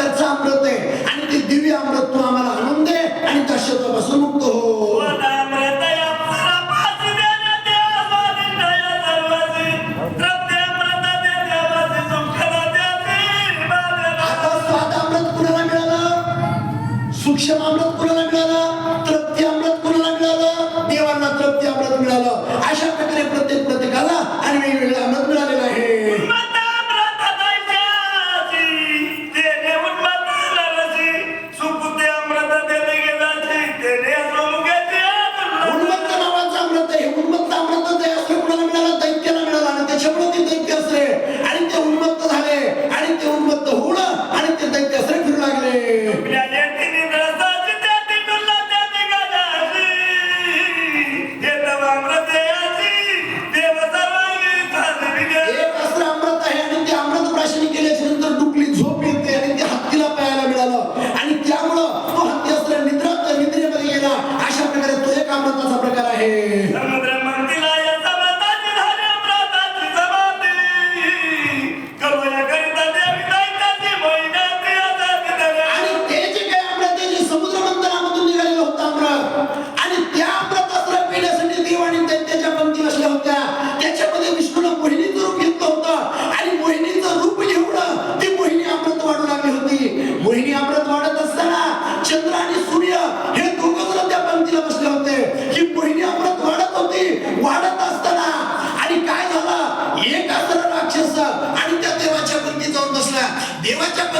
त्याचं अमृत आहे. आणि ते दिव्य अमृत तू आम्हाला आणून दे आणि कशाचा मुक्त हो. सूक्ष्म अमृत अमृत मिळालं? देवांना अमृत मिळालं. अशा प्रकारे प्रत्येक प्रत्येकाला आणि वेगवेगळ्या अमृत मिळाले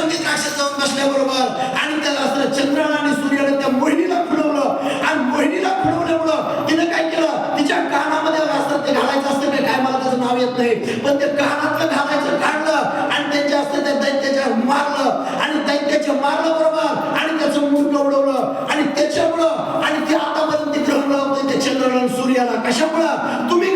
कंदी द्राक्षात जाऊन बसल्याबरोबर आणि त्याला असं चंद्र आणि सूर्यानं त्या मोहिनीला फुलवलं आणि मोहिनीला फुलवल्यामुळं तिने काय केलं? तिच्या कानामध्ये असतं ते घालायचं असतं काय काय? मला त्याचं नाव येत नाही. पण ते कानातलं घालायचं काढलं आणि त्यांच्या असतं त्या दैत्याच्या मारलं. आणि दैत्याच्या मारलं बरोबर आणि त्याचं मूर्ख उडवलं. आणि त्याच्यामुळं आणि ते आतापर्यंत ते ग्रहण लावते ते चंद्राला सूर्याला. कशामुळं? तुम्ही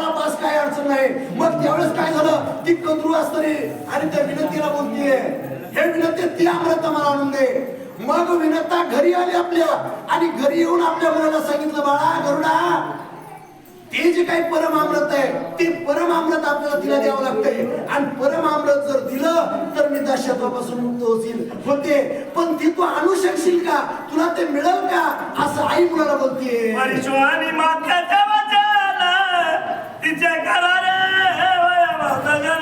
आम्हाला पास काय अडचण नाही. मग त्यावेळेस काय झालं? ती कंदरू असतरी आणि त्या विनंतीला बोलतीये. हे विनंती ती अमृता मला आणून दे. मग विनंता घरी आली आपल्या आणि घरी येऊन आपल्या मुलाला सांगितलं बाळा गरुडा ते जे काही परमामृत आहे ते परमामृत आपल्याला तिला द्यावं लागतंय. आणि परमामृत जर दिलं तर मी दहशतवापासून मुक्त होशील. होते. पण ती तू आणू शकशील का? तुला ते मिळेल का? असं आई मुलाला बोलतीये. Ice kalare, vay aman da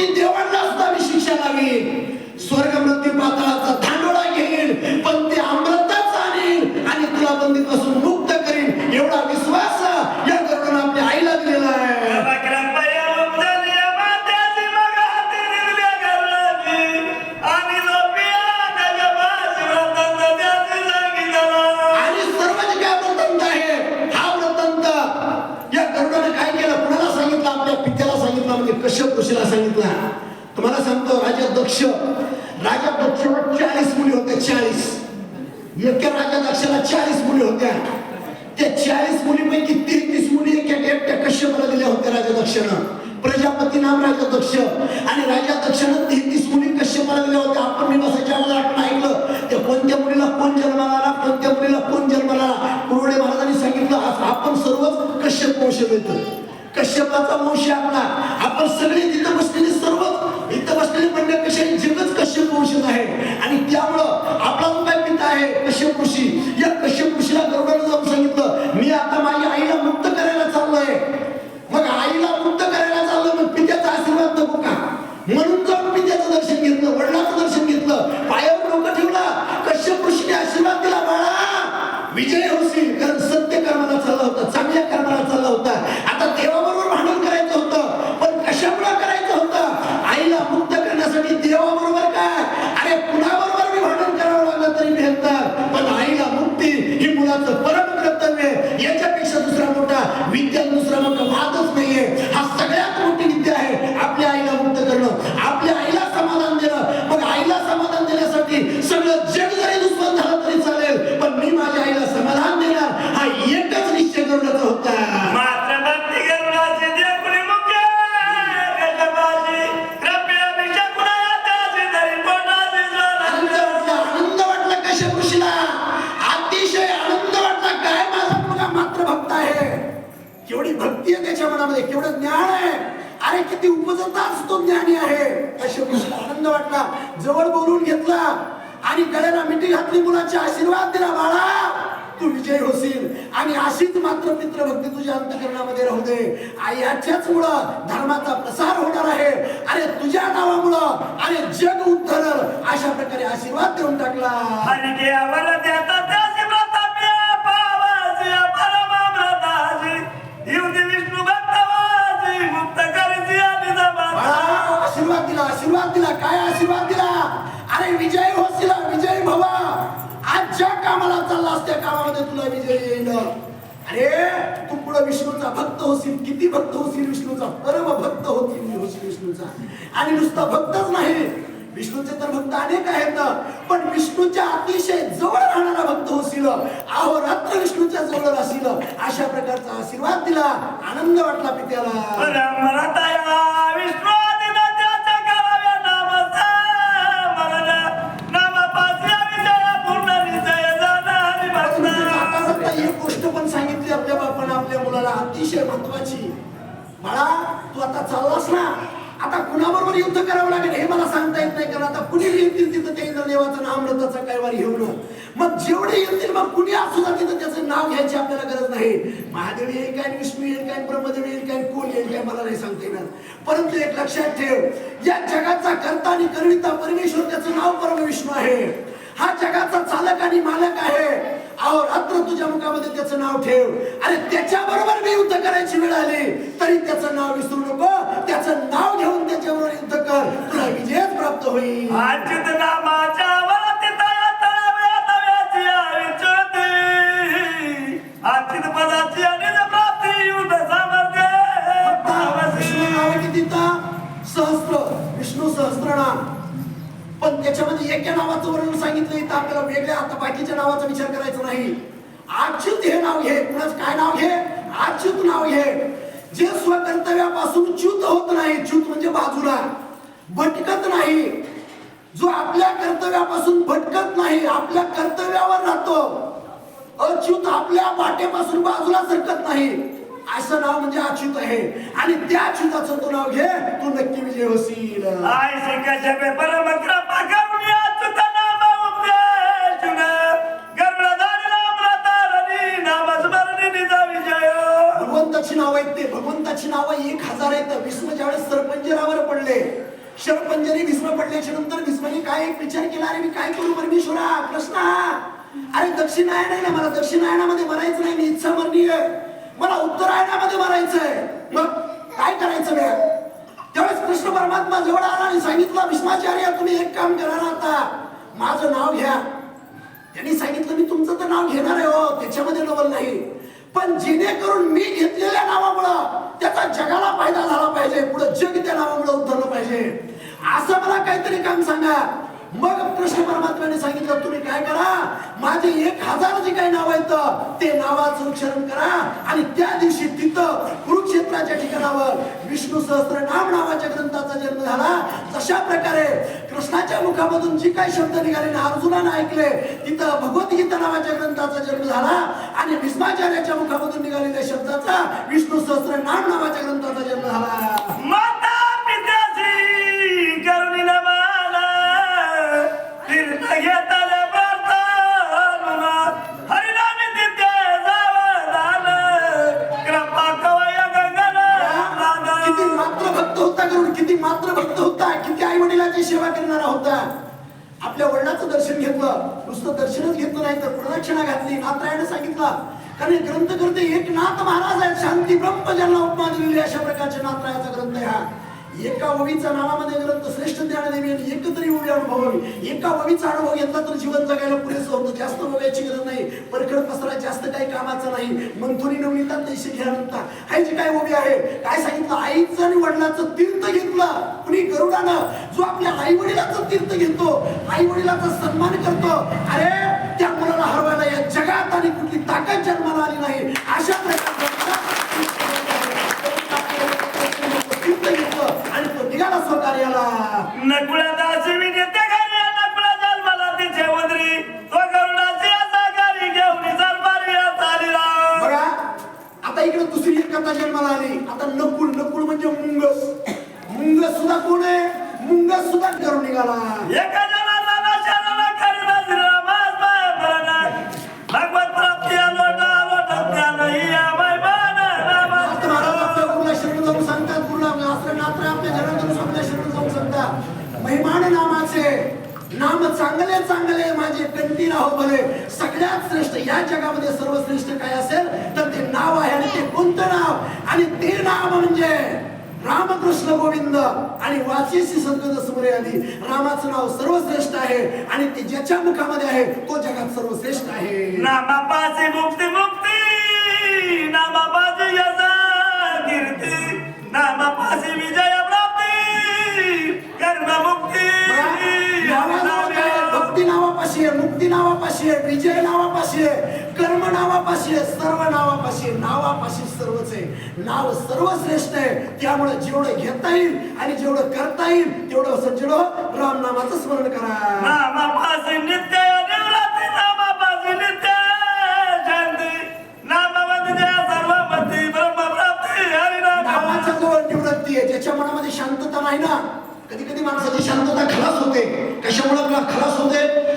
तेहतीस कोटी देवांना सुद्धा मी शिक्षा लावीन स्वर्ग मृत्यू पाताळाचा चाळीस. एका राजा दक्षाला चाळीस मुली होत्या. त्या चाळीस मुलीपैकी तेहतीस मुली एका एकट्या कश्यपाला दिल्या होत्या राजा दक्षानं प्रजापती नाम राजा दक्ष आणि राजा दक्षानं तेहतीस मुली कश्यपाला दिल्या होत्या. आपण मी बसायच्या अगोदर आपण ऐकलं त्या कोणत्या मुलीला कोण जन्माला आला कोणत्या मुलीला कोण जन्माला आला कुरुडे महाराजांनी सांगितलं आज आपण सर्व कश्यप वंश येतो कश्यपाचा वंश आहे आपला. आपण सगळे तिथं बसलेले सर्व इथं बसलेले म्हणण्यापेक्षा जगच कश्यप वंशज आहे? आणि त्यामुळं आपला काय पिता आहे कश्यप ऋषी. या कश्यप ऋषीला गरुडाने जाऊन सांगितलं मी आता माझ्या आईला मुक्त करायला होशील आणि अशीच मात्र मित्रभक्ती तुझ्या अंतकरणामध्ये राहू दे. याच्याच मुळे धर्माचा प्रसार होणार आहे. अरे तुझ्या नावामुळं अरे जग उद्धरल अशा प्रकारे आशीर्वाद देऊन टाकला. आणि आशीर्वाद दिला आशीर्वाद दिला. काय कामाला त्या कामामध्ये तुला विजय येईल अरे तू पुढे विष्णूचा भक्त होशील. किती भक्त होशील विष्णूचा? परम भक्त होतील होशील विष्णूचा. आणि नुसता भक्तच नाही. विष्णूचे तर भक्त अनेक आहेत. पण विष्णूच्या अतिशय जवळ राहणारा भक्त होशील. अहोरात्र विष्णूच्या जवळ राशील. अशा प्रकारचा आशीर्वाद दिला. आनंद वाटला पित्याला. विष्णू! मला तू आता चाललास ना आता कुणाबरोबर युद्ध करावं लागेल हे मला सांगता येत नाही कारण आता कुणी येतील तिथं ते इंद्रदेवाचं नाम रथाचा कैवारी घेऊन. मग जेवढे येतील मग कुणी असू जा तिथं त्याचं नाव घ्यायची आपल्याला गरज नाही. महादेव येईल काय विष्णू येईल काय ब्रह्मदेव येईल काय कोण येईल काय मला नाही सांगता येणार. परंतु एक लक्षात ठेव या जगाचा करता आणि करविता परमेश्वर त्याचं नाव परम विष्णू आहे. हा जगाचा चालक आणि मालक आहे. अहो रात्र तुझ्या मुखामध्ये त्याचं नाव ठेव. अरे त्याच्या बरोबर मी युद्ध करायची वेळ आली. तरी त्याचं नाव विसरू नको. त्याचं नाव घेऊन त्याच्याबरोबर युद्ध कर. तुला विजयच प्राप्त होईल. सहस्त्र. विष्णू सहस्त्रनाम. त्याच्यामध्ये एका नावाचं वर्णन सांगितलं इथं आपल्याला वेगळ्या आता बाकीच्या नावाचा विचार करायचा नाही. आच्युत हे नाव घे. कुणाच काय नाव घे? आच्युत नाव घे. जे स्वकर्तव्यापासून च्युत होत नाही च्युत म्हणजे बाजूला. भटकत नाही. जो आपल्या कर्तव्यापासून भटकत नाही आपल्या कर्तव्यावर राहतो. अच्युत आपल्या वाटेपासून बाजूला सरकत नाही. असं नाव म्हणजे अच्युत आहे. आणि त्या अच्युताचं तू नाव घे तू नक्की विजय होशील. आय नामस्मरणी निज विजय. भगवंताची नाव आहेत ते. भगवंताची नाव एक हजार आहेत. भीष्म ज्यावेळेस सरपंजरावर पडले. शरपंजरी भीष्म पडल्याच्या नंतर भीष्माने काय एक विचार केला? अरे मी काय करू परमेश्वरा? प्रश्न अरे दक्षिणायन आहे ना मला दक्षिणायनामध्ये मरायचं नाही. मी इच्छा मरणी आहे. मला उत्तरायणामध्ये मरायचंय मग काय करायचं मी त्यावेळेस कृष्ण परमात्मा जवळ आला आणि सांगितलं भीष्माचार्य तुम्ही एक काम करा ना आता. माझं नाव घ्या. त्यांनी सांगितलं मी तुमचं तर नाव घेणार आहे हो त्याच्यामध्ये नवल नाही. पण जेणेकरून मी घेतलेल्या नावामुळं त्याचा जगाला फायदा झाला पाहिजे. पुढे जग त्या नावामुळे उतरलं पाहिजे. असं मला काहीतरी काम सांगा. मग कृष्ण परमात्म्याने सांगितलं तुम्ही काय करा? माझे एक हजार जे काही नाव आहेत ते नावाचं उच्चारण करा आणि त्या दिवशी तिथं कुरुक्षेत्राच्या ठिकाणावर विष्णू सहस्त्र नाम नावाच्या ग्रंथाचा जन्म झाला. तशा प्रकारे कृष्णाच्या मुखामधून जी काही शब्द निघाले ना अर्जुनानं ऐकले तिथं भगवद्गीता नावाच्या ग्रंथाचा जन्म झाला आणि भीष्माचार्याच्या मुखामधून निघालेल्या शब्दाचा विष्णू सहस्त्र नाम नावाच्या ग्रंथाचा जन्म झाला. नात्रायाचा ग्रंथ हा. एका ओवीच्या नावामध्ये ग्रंथ श्रेष्ठ ज्ञानदेवी आणि एकतरी ओवी अनुभवावी. एका ओवीचा अनुभव घेतला तर जीवन जगायला पुरेसं होतं. जास्त ओव्याची गरज नाही. परखड पसरा जास्त काही कामाचं नाही. मंथुरी नवनीता तैशी घ्यानंता हाय जी काय ओवी आहे? काय सांगितलं? आईचं आणि वडिलाचं तीर्थ घेतलं. कुणी गरुडानं? जो आपल्या आई वडिलाचं तीर्थ घेतो आई वडिलाचा सन्मान करतो. अरे त्या मुलाला हरवायला या जगात आणि कुठली ताकद जन्माला आली नाही. अशा प्रकारचा नकुळा दासी विनेते नकुळा जन्माला तिचे वदरी तो करुणाची असा घेऊन चालीला बघा आता इकडे दुसरी एक कथा जन्माला आली. आता नकुल नकुल म्हणजे मुंगस. मुंगस सुद्धा कोण आहे? मुंगस सुद्धा करून निघाला. एका कंठी सगळ्यात श्रेष्ठ या जगामध्ये सर्वश्रेष्ठ काय असेल तर ते नाव आहे आणि ते कोणतं नाव? आणि ते नाव म्हणजे रामकृष्ण गोविंद आणि वाचीशी संगत समोर आली रामाचं नाव सर्वश्रेष्ठ आहे आणि ते ज्याच्या मुखामध्ये आहे तो जगात सर्वश्रेष्ठ आहे. नामापासी मुक्ती मुक्ती! नामापासी यजा कीर्ती! नामापासी विजय नावापाशी आहे मुक्ती नावापाशी आहे विजय नावापाशी आहे कर्म नावापाशी आहे सर्व नावापाशी आहे नावापाशी सर्वच आहे. नाव सर्वश्रेष्ठ आहे. त्यामुळे जेवढं घेता येईल आणि जेवढं करता येईल तेवढं सज्जनो राम नामाचं स्मरण करा. ज्याच्या मनामध्ये शांतता नाही ना कधी कधी माणसाची शांतता खलास होते. कशामुळे खलास होते?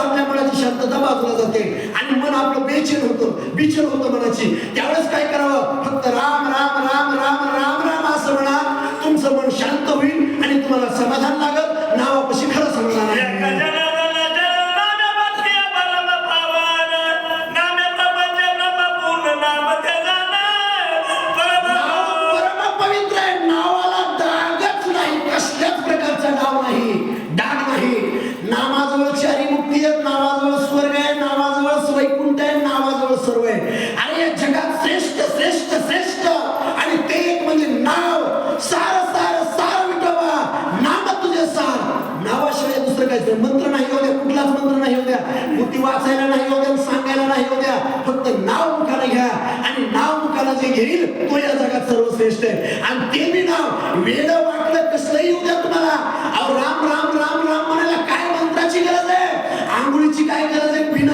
आपल्या मनाची शांतता बाजूला जाते. आणि मन आपलं बेचेन होतं. बिचन होतं मनाची. त्यावेळेस काय करावं? फक्त राम राम राम राम राम राम असं म्हणा. तुमचं मन शांत होईल. नावाला जे घेईल तो या जगात सर्वश्रेष्ठ आहे. आणि ते मी नाव वेळ वाटलं कसलंही येऊ द्या तुम्हाला. अहो राम राम राम राम म्हणायला काय मंत्राची गरज आहे? आंघोळीची काय गरज आहे? बिना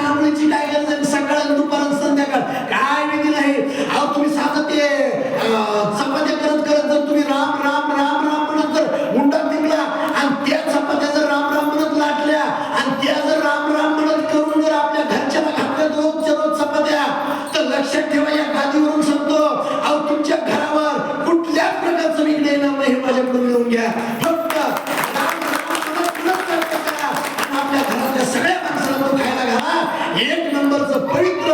eight numbers of.